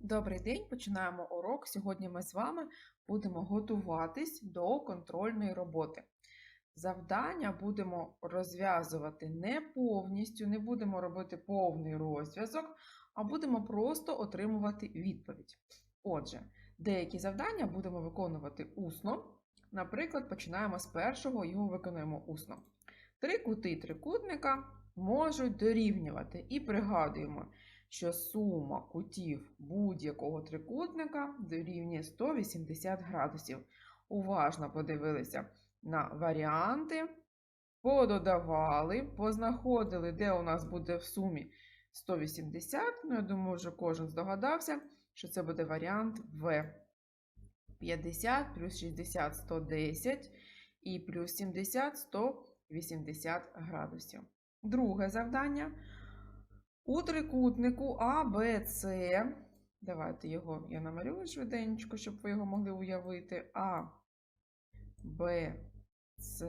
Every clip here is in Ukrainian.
Добрий день, починаємо урок. Сьогодні ми з вами будемо готуватись до контрольної роботи. Завдання будемо розв'язувати не повністю, не будемо робити повний розв'язок, а будемо просто отримувати відповідь. Отже, деякі завдання будемо виконувати усно. Наприклад, починаємо з першого, його виконуємо усно. Три кути трикутника можуть дорівнювати і пригадуємо, що сума кутів будь-якого трикутника дорівнює 180 градусів. Уважно подивилися на варіанти, пододавали, познаходили, де у нас буде в сумі 180. Ну, я думаю, вже кожен здогадався, що це буде варіант В. 50 плюс 60 110 і плюс 70 180 градусів. Друге завдання. У трикутнику А. Давайте його я намалюю швиденько, щоб ви його могли уявити. А, Б, С.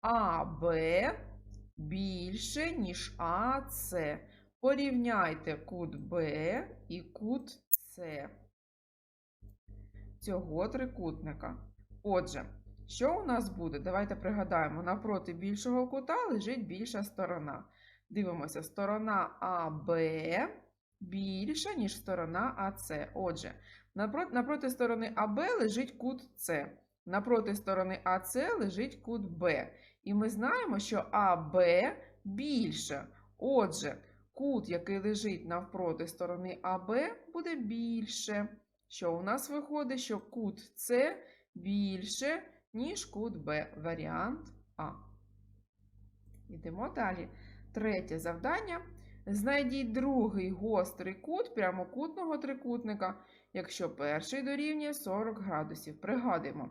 А, Б більше, ніж А, С. Порівняйте кут Б і кут С цього трикутника. Отже, що у нас буде? Давайте пригадаємо, напроти більшого кута лежить більша сторона. Дивимося, сторона АБ більша, ніж сторона АС. Отже, напроти, сторони АБ лежить кут С. Напроти сторони АС лежить кут Б. І ми знаємо, що АБ більше. Отже, кут, який лежить навпроти сторони АБ, буде більше. Що у нас виходить, що кут С більше, ніж кут Б. Варіант А. Йдемо далі. Третє завдання. Знайдіть другий гострий кут прямокутного трикутника, якщо перший дорівнює 40 градусів. Пригадуємо.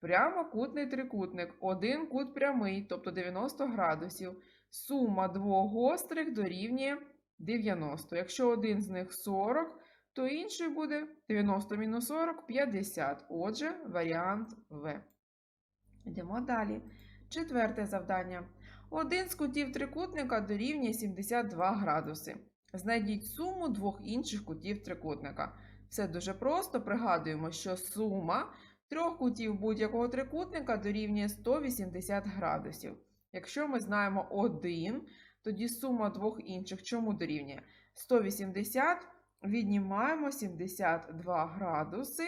Прямокутний трикутник, один кут прямий, тобто 90 градусів. Сума двох гострих дорівнює 90. Якщо один з них 40, то інший буде 90 мінус 40 50. Отже, варіант В. Йдемо далі. Четверте завдання. Один з кутів трикутника дорівнює 72 градуси. Знайдіть суму двох інших кутів трикутника. Все дуже просто. Пригадуємо, що сума трьох кутів будь-якого трикутника дорівнює 180 градусів. Якщо ми знаємо один, тоді сума двох інших чому дорівнює? 180 віднімаємо 72 градуси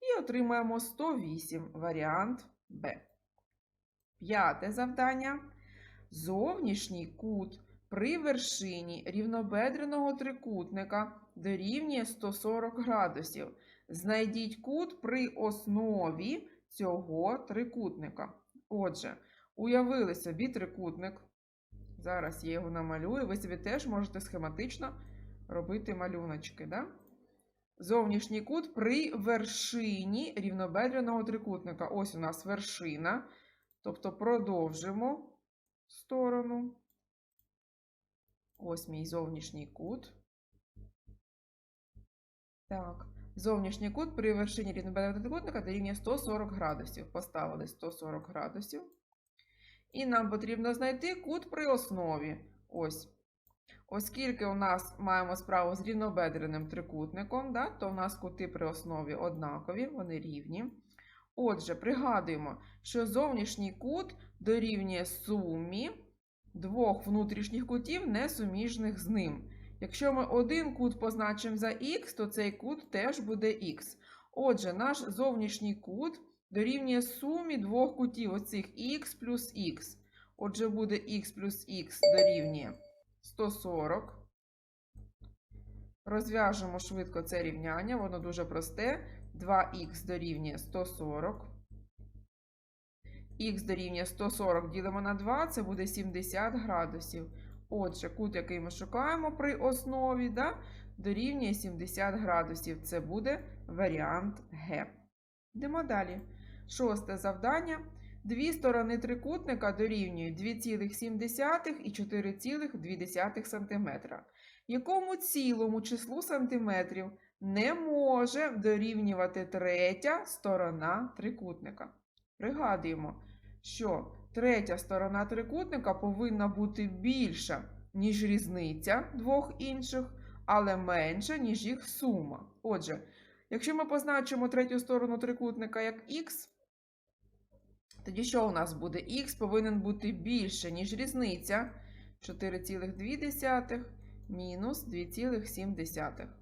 і отримаємо 108 варіант Б. П'яте завдання. Зовнішній кут при вершині рівнобедреного трикутника дорівнює 140 градусів. Знайдіть кут при основі цього трикутника. Отже, уявили собі трикутник. Зараз я його намалюю. Ви собі теж можете схематично робити малюночки. Да? Зовнішній кут при вершині рівнобедреного трикутника. Ось у нас вершина. Тобто продовжимо сторону. Ось мій зовнішній кут. Так, зовнішній кут при вершині рівнобедреного трикутника дорівнює 140 градусів. Поставили 140 градусів. І нам потрібно знайти кут при основі. Ось. Оскільки у нас маємо справу з рівнобедреним трикутником, да, то у нас кути при основі однакові, вони рівні. Отже, пригадуємо, що зовнішній кут дорівнює сумі двох внутрішніх кутів, несуміжних з ним. Якщо ми один кут позначимо за х, то цей кут теж буде х. Отже, наш зовнішній кут дорівнює сумі двох кутів оцих х плюс х. Отже, буде х плюс х дорівнює 140. Розв'яжемо швидко це рівняння, воно дуже просте. 2х дорівнює 140. Х дорівнює 140 ділимо на 2, це буде 70 градусів. Отже, кут, який ми шукаємо при основі, да, дорівнює 70 градусів. Це буде варіант Г. Йдемо далі. Шосте завдання. Дві сторони трикутника дорівнюють 2,7 і 4,2 см. Якому цілому числу сантиметрів не може дорівнювати третя сторона трикутника? Пригадуємо, що третя сторона трикутника повинна бути більша, ніж різниця двох інших, але менше, ніж їх сума. Отже, якщо ми позначимо третю сторону трикутника як х, тоді що у нас буде? Х повинен бути більше, ніж різниця 4,2 мінус 2,7.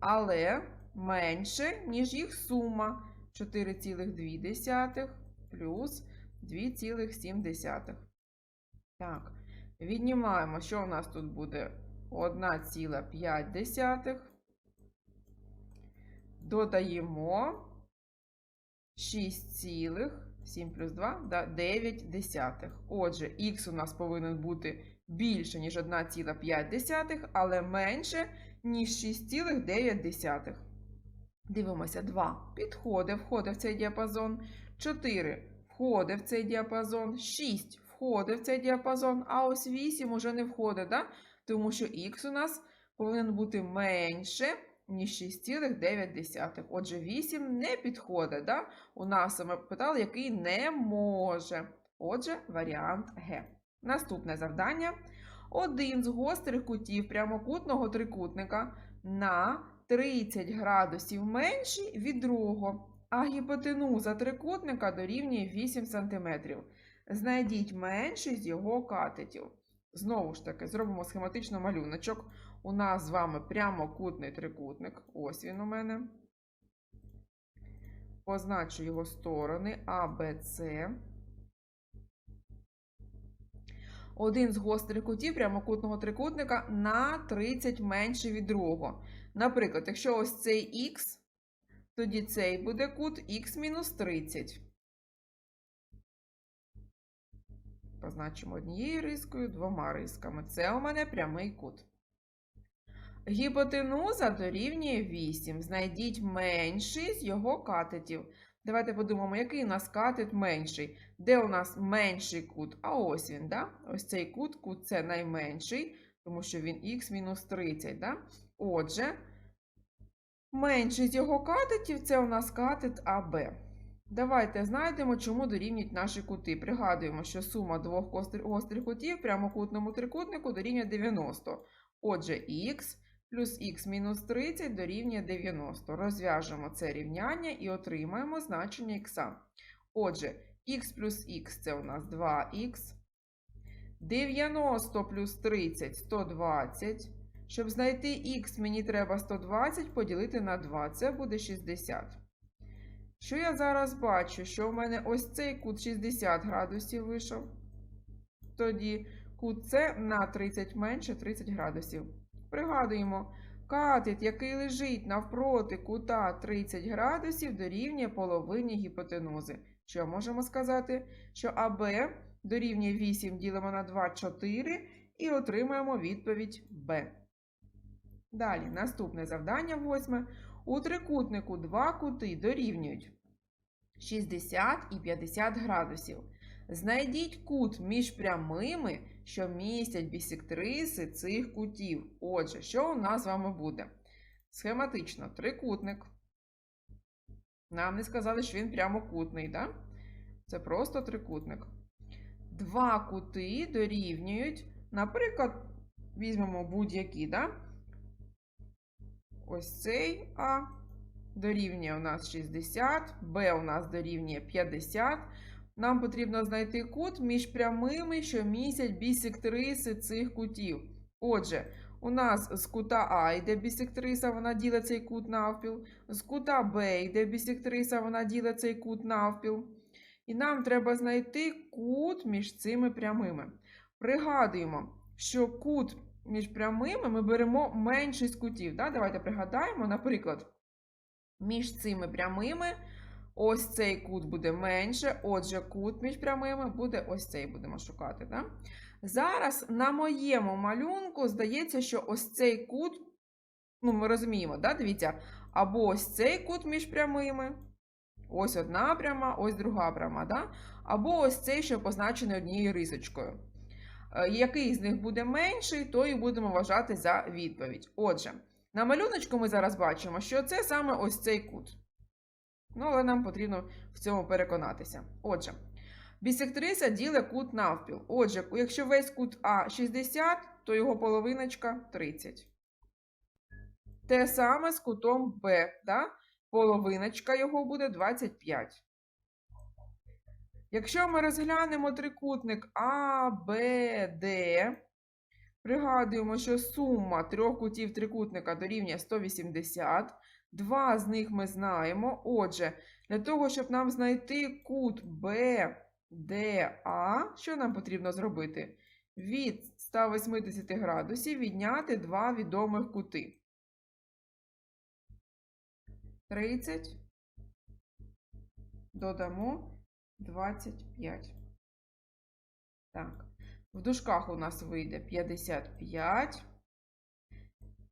Але менше, ніж їх сума 4,2 плюс 2,7. Так, віднімаємо, що у нас тут буде 1,5. Додаємо 6,7 плюс 2, да, 9 десятих. Отже, х у нас повинен бути більше, ніж 1,5, але менше, ніж 6,9. Дивимося, 2 підходить, входить в цей діапазон. 4 входить в цей діапазон. 6 входить в цей діапазон, а ось 8 уже не входить, да? тому що х у нас повинен бути менше, ніж 6,9. Отже, 8 не підходить. Да? У нас саме питали, який не може. Отже, варіант Г. Наступне завдання. Один з гострих кутів прямокутного трикутника на 30 градусів менший від другого, а гіпотенуза трикутника дорівнює 8 см. Знайдіть менший з його катетів. Знову ж таки, зробимо схематично малюночок. У нас з вами прямокутний трикутник. Ось він у мене. Позначу його сторони А, Б, С. Один з гострих кутів прямокутного трикутника на 30 менший від другого. Наприклад, якщо ось цей х, тоді цей буде кут х мінус 30. Позначимо однією рискою, двома рисками. Це у мене прямий кут. Гіпотенуза дорівнює 8. Знайдіть менший з його катетів. Давайте подумаємо, який у нас катет менший. Де у нас менший кут? А ось він, да? Ось цей кут, кут це найменший, тому що він х мінус 30. Да? Отже, менший з його катетів це у нас катет АБ. Давайте знайдемо, чому дорівнюють наші кути. Пригадуємо, що сума двох гострих кутів прямокутному трикутнику дорівнює 90. Отже, х плюс х мінус 30 дорівнює 90. Розв'яжемо це рівняння і отримаємо значення х. Отже, х плюс х це у нас 2х. 90 плюс 30 120. Щоб знайти х, мені треба 120 поділити на 2. Це буде 60. Що я зараз бачу? Що в мене ось цей кут 60 градусів вийшов. Тоді кут С на 30 менше 30 градусів. Пригадуємо, катет, який лежить навпроти кута 30 градусів, дорівнює половині гіпотенузи. Що можемо сказати? Що АБ дорівнює 8 ділимо на 2 4 і отримаємо відповідь Б. Далі, наступне завдання восьме. У трикутнику два кути дорівнюють 60 і 50 градусів. Знайдіть кут між прямими, що містять бісектриси цих кутів. Отже, що у нас з вами буде? Схематично, трикутник. Нам не сказали, що він прямокутний, да? Це просто трикутник. Два кути дорівнюють, наприклад, візьмемо будь-які, да? Ось цей А дорівнює у нас 60, Б у нас дорівнює 50. Нам потрібно знайти кут між прямими, що містять бісектриси цих кутів. Отже, у нас з кута А йде бісектриса, вона ділить цей кут навпіл. З кута Б йде бісектриса, вона ділить цей кут навпіл. І нам треба знайти кут між цими прямими. Пригадуємо, що кут між прямими ми беремо менший з кутів. Да? Давайте пригадаємо, наприклад, між цими прямими ось цей кут буде менше, отже, кут між прямими буде ось цей будемо шукати. Да? Зараз на моєму малюнку здається, що ось цей кут, ну, ми розуміємо, да? дивіться, або ось цей кут між прямими. Ось одна пряма, ось друга пряма, да? або ось цей, що позначений однією рисочкою. Е, Який з них буде менший, то і будемо вважати за відповідь. Отже, на малюночку ми зараз бачимо, що це саме ось цей кут. Ну, але нам потрібно в цьому переконатися. Отже, бісектриса ділить кут навпіл. Отже, якщо весь кут А 60, то його половиночка 30. Те саме з кутом Б. Да? Половиночка його буде 25. Якщо ми розглянемо трикутник А, Б, Д, пригадуємо, що сума трьох кутів трикутника дорівнює 180. Два з них ми знаємо. Отже, для того, щоб нам знайти кут BDA, що нам потрібно зробити? Від 180 градусів відняти два відомих кути. 30. Додамо 25. Так. В дужках у нас вийде 55.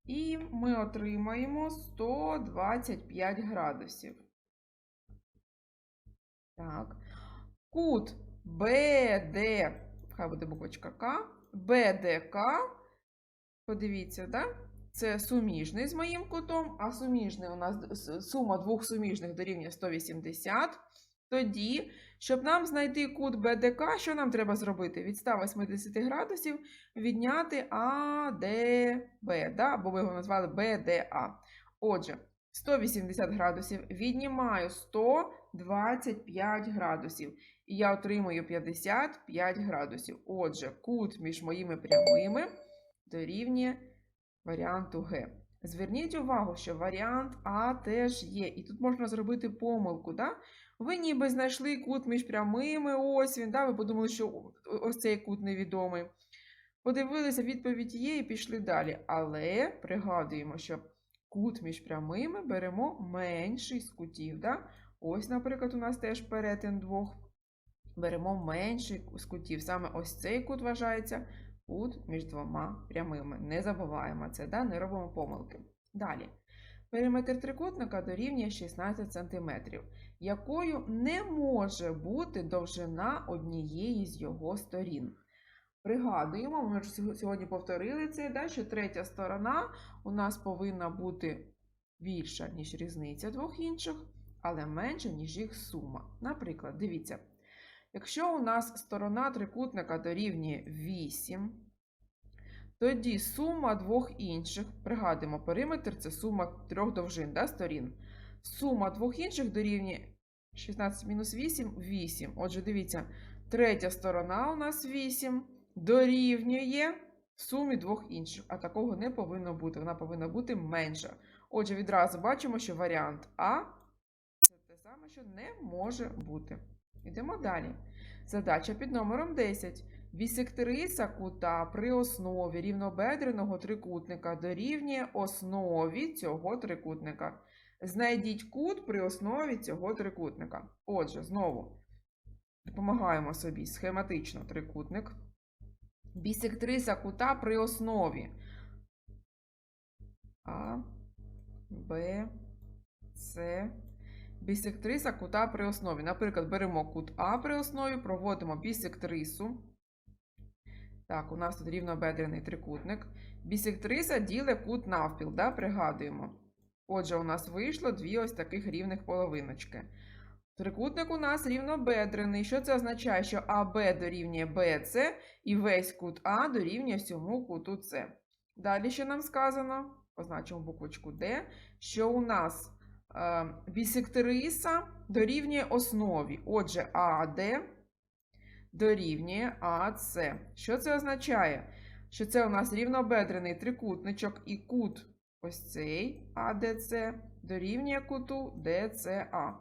І ми отримаємо 125 градусів. Так. Кут BD, хай буде буквочка К, BDK, подивіться, да? Це суміжний з моїм кутом, а суміжний у нас сума двох суміжних дорівнює 180. Тоді, щоб нам знайти кут BDK, що нам треба зробити? Від 180 градусів відняти ADB, да? або ви його назвали BDA. Отже, 180 градусів віднімаю 125 градусів. І я отримую 55 градусів. Отже, кут між моїми прямими дорівнює варіанту Г. Зверніть увагу, що варіант А теж є. І тут можна зробити помилку. Да? Ви ніби знайшли кут між прямими, ось він, да? ви подумали, що ось цей кут невідомий. Подивилися, відповідь є і пішли далі. Але пригадуємо, що кут між прямими беремо менший з кутів. Да? Ось, наприклад, у нас теж перетин двох. Беремо менший з кутів. Саме ось цей кут вважається кут між двома прямими. Не забуваємо це, да? не робимо помилки. Далі. Периметр трикутника дорівнює 16 см, якою не може бути довжина однієї з його сторін. Пригадуємо, ми сього- сьогодні повторили це, що третя сторона у нас повинна бути більша, ніж різниця двох інших, але менша, ніж їх сума. Наприклад, дивіться, якщо у нас сторона трикутника дорівнює 8, тоді сума двох інших, пригадуємо, периметр це сума трьох довжин да, сторін. Сума двох інших дорівнює 16 мінус 8 8. Отже, дивіться, третя сторона у нас 8 дорівнює сумі двох інших, а такого не повинно бути. Вона повинна бути менша. Отже, відразу бачимо, що варіант А це те саме, що не може бути. Йдемо далі. Задача під номером 10. Бісектриса кута при основі рівнобедреного трикутника дорівнює основі цього трикутника. Знайдіть кут при основі цього трикутника. Отже, знову допомагаємо собі схематично трикутник. Бісектриса кута при основі А, Б, С. Бісектриса кута при основі. Наприклад, беремо кут А при основі, проводимо бісектрису. Так, у нас тут рівнобедрений трикутник. Бісектриса ділить кут навпіл, да? пригадуємо. Отже, у нас вийшло дві ось таких рівних половиночки. Трикутник у нас рівнобедрений. Що це означає? Що АБ дорівнює БЦ і весь кут А дорівнює всьому куту С. Далі що нам сказано? Позначимо буквочку Д, що у нас е, бісектриса дорівнює основі. Отже, АД дорівнює АС. Що це означає? Що це у нас рівнобедрений трикутничок і кут ось цей АДЦ дорівнює куту ДЦА.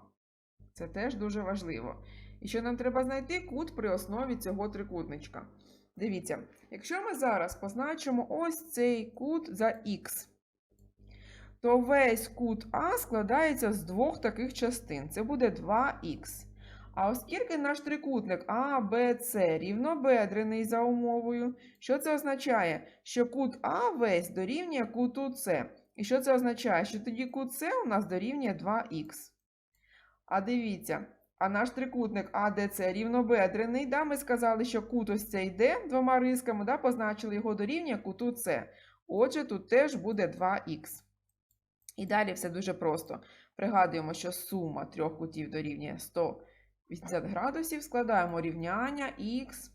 Це теж дуже важливо. І що нам треба знайти кут при основі цього трикутничка. Дивіться, якщо ми зараз позначимо ось цей кут за х, то весь кут А складається з двох таких частин. Це буде 2х. А оскільки наш трикутник А, Б, С рівнобедрений за умовою, що це означає? Що кут А весь дорівнює куту С. І що це означає? Що тоді кут С у нас дорівнює 2х. А дивіться, а наш трикутник АДЦ рівнобедрений, да, ми сказали, що кут ось цей Д двома рисками, да, позначили його дорівнює куту С. Отже, тут теж буде 2х. І далі все дуже просто. Пригадуємо, що сума трьох кутів дорівнює 180 градусів. Складаємо рівняння х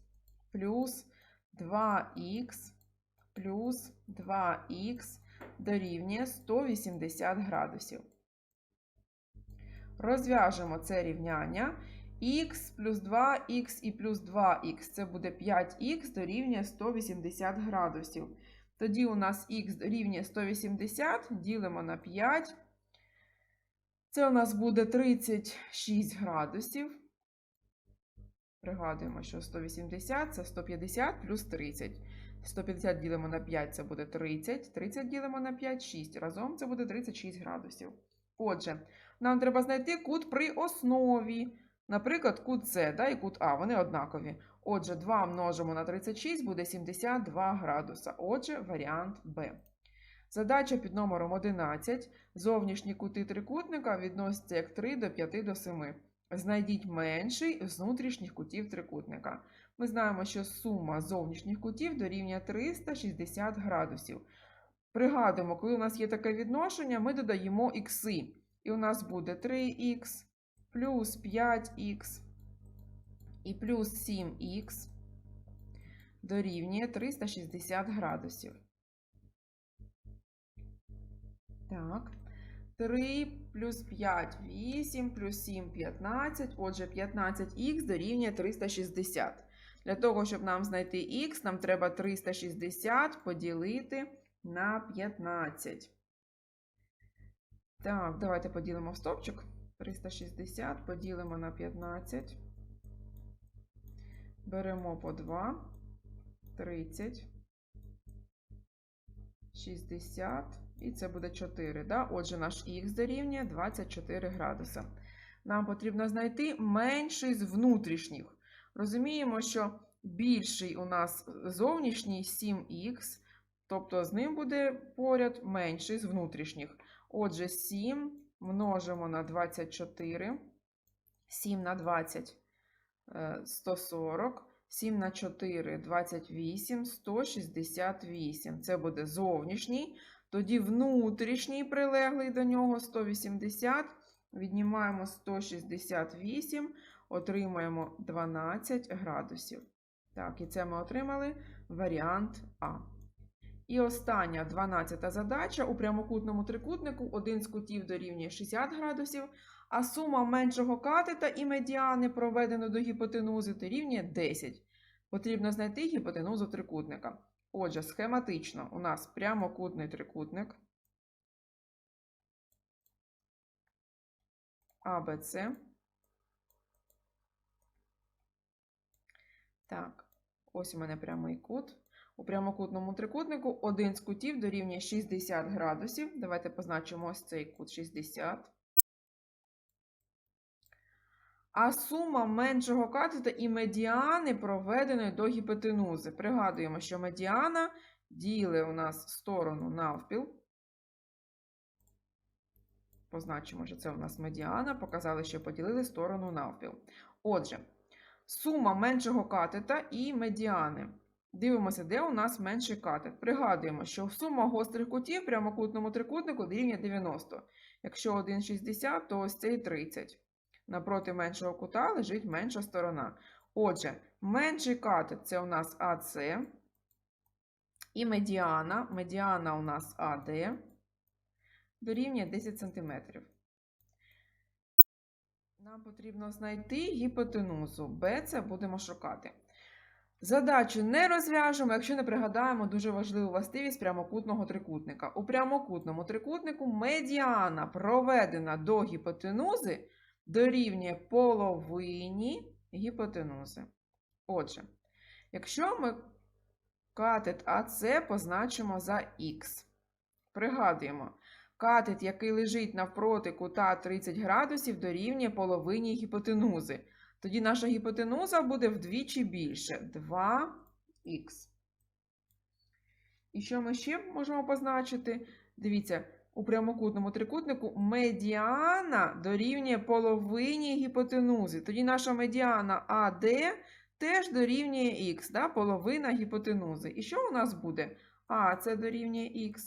плюс 2х плюс 2х дорівнює 180 градусів. Розв'яжемо це рівняння. х плюс 2х і плюс 2х це буде 5х дорівнює 180 градусів. Тоді у нас х дорівнює 180, ділимо на 5. Це у нас буде 36 градусів. Пригадуємо, що 180 це 150 плюс 30. 150 ділимо на 5 це буде 30. 30 ділимо на 5 6. Разом це буде 36 градусів. Отже, нам треба знайти кут при основі. Наприклад, кут С да, і кут А, вони однакові. Отже, 2 множимо на 36 буде 72 градуса. Отже, варіант Б. Задача під номером 11. Зовнішні кути трикутника відносяться як 3 до 5 до 7. Знайдіть менший з внутрішніх кутів трикутника. Ми знаємо, що сума зовнішніх кутів дорівнює 360 градусів. Пригадуємо, коли у нас є таке відношення, ми додаємо ікси. І у нас буде 3х плюс 5х і плюс 7х дорівнює 360 градусів. Так. 3 плюс 5 8 плюс 7 15. Отже, 15х дорівнює 360. Для того, щоб нам знайти х, нам треба 360 поділити на 15. Так, давайте поділимо в стопчик. 360 поділимо на 15. Беремо по 2, 30, 60. І це буде 4. Да? Отже, наш х дорівнює 24 градуса. Нам потрібно знайти менший з внутрішніх. Розуміємо, що більший у нас зовнішній 7х, тобто з ним буде поряд менший з внутрішніх. Отже, 7 множимо на 24, 7 на 20 – 140. 7 на 4 – 28, 168. Це буде зовнішній. Тоді внутрішній прилеглий до нього 180. Віднімаємо 168, отримаємо 12 градусів. Так, і це ми отримали варіант А. І остання 12 задача. У прямокутному трикутнику один з кутів дорівнює 60 градусів, а сума меншого катета і медіани, проведено до гіпотенузи, дорівнює 10. Потрібно знайти гіпотенузу трикутника. Отже, схематично у нас прямокутний трикутник АБЦ. Так, ось у мене прямий кут. У прямокутному трикутнику один з кутів дорівнює 60 градусів. Давайте позначимо ось цей кут 60. А сума меншого катета і медіани проведеної до гіпотенузи. Пригадуємо, що медіана ділить у нас сторону навпіл. Позначимо, що це у нас медіана. Показали, що поділили сторону навпіл. Отже, сума меншого катета і медіани. Дивимося, де у нас менший катет. Пригадуємо, що сума гострих кутів в прямокутному трикутнику дорівнює 90. Якщо 1,60, то ось цей 30. Напроти меншого кута лежить менша сторона. Отже, менший катет це у нас АС. І медіана. Медіана у нас АД. Дорівнює 10 см. Нам потрібно знайти гіпотенузу. Б це будемо шукати. Задачу не розв'яжемо, якщо не пригадаємо дуже важливу властивість прямокутного трикутника. У прямокутному трикутнику медіана проведена до гіпотенузи дорівнює половині гіпотенузи. Отже, якщо ми катет АС позначимо за х, пригадуємо, катет, який лежить навпроти кута 30 градусів, дорівнює половині гіпотенузи. Тоді наша гіпотенуза буде вдвічі більше 2х. І що ми ще можемо позначити? Дивіться, у прямокутному трикутнику медіана дорівнює половині гіпотенузи. Тоді наша медіана АД теж дорівнює х, да? половина гіпотенузи. І що у нас буде? А це дорівнює х.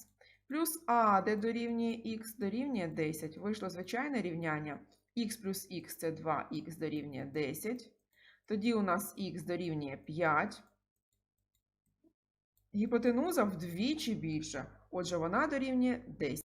Плюс А, де дорівнює х, дорівнює 10. Вийшло звичайне рівняння. х плюс х це 2х дорівнює 10. Тоді у нас х дорівнює 5. Гіпотенуза вдвічі більша. Отже, вона дорівнює 10.